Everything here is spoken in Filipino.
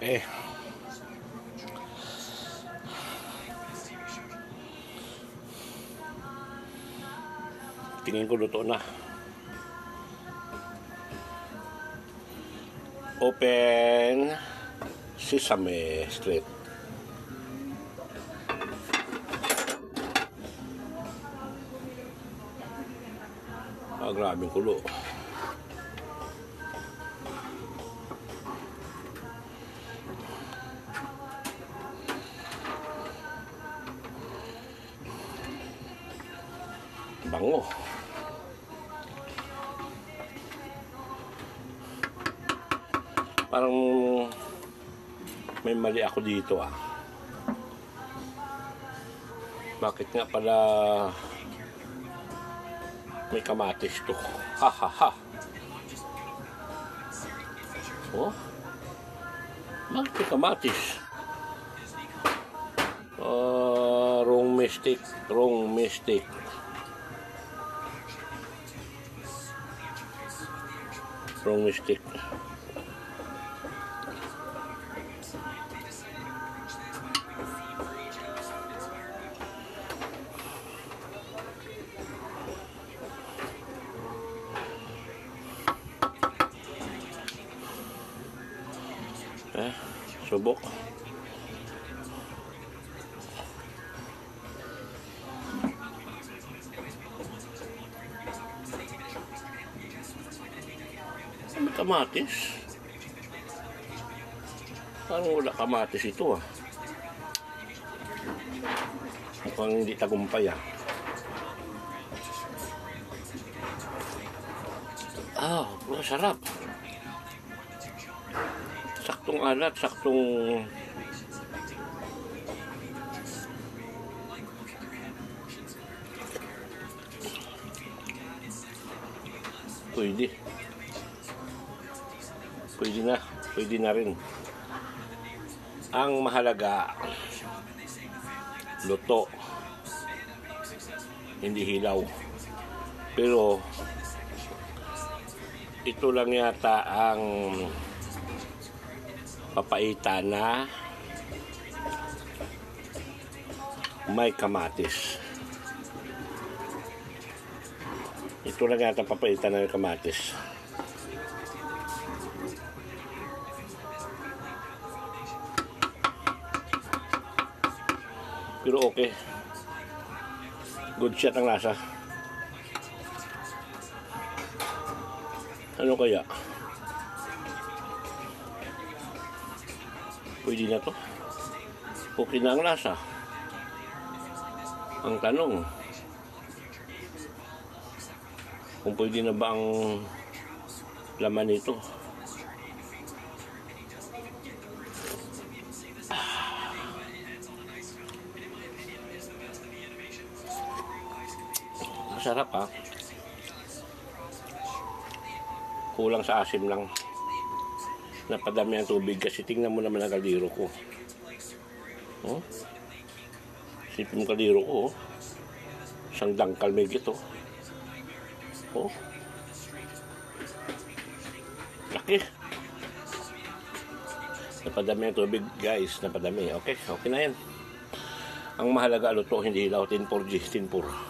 Okay. Tingin ko luto na. Open Sesame Street. Ah, grabing kulo. Bango. Parang may mali ako dito ah. Bakit nga pala may kamatis to? Ha ha ha. Oh? Bakit may kamatis? Ah, wrong mistake. Wrong mistake. Wrong mistake. Eh, subok. May kamatis. Parang wala kamatis ito ah. Mukhang hindi tagumpay ah. Ah, masarap. Saktong alat, saktong Pwede. Pwede na. Pwede na rin. Ang mahalaga, luto. Hindi hilaw. Pero, ito lang yata ang papaita na may kamatis. Ito lang yata papaita na may kamatis. Pero okay. Good shot ang lasa. Ano kaya? Pwede na to. Okay na ang lasa. Ang tanong, kung pwede na ba ang laman nito? Masarap ha. Kulang sa asim lang. Napadami ang tubig kasi tingnan mo naman ang kaliro ko. Oh? Sipin mo kaliro ko. Oh. Isang dangkal may gito. Oh. Laki. Napadami ang tubig guys. Napadami. Okay. Okay na yan. Ang mahalaga luto hindi hilaw. 10 4 G. 10 4.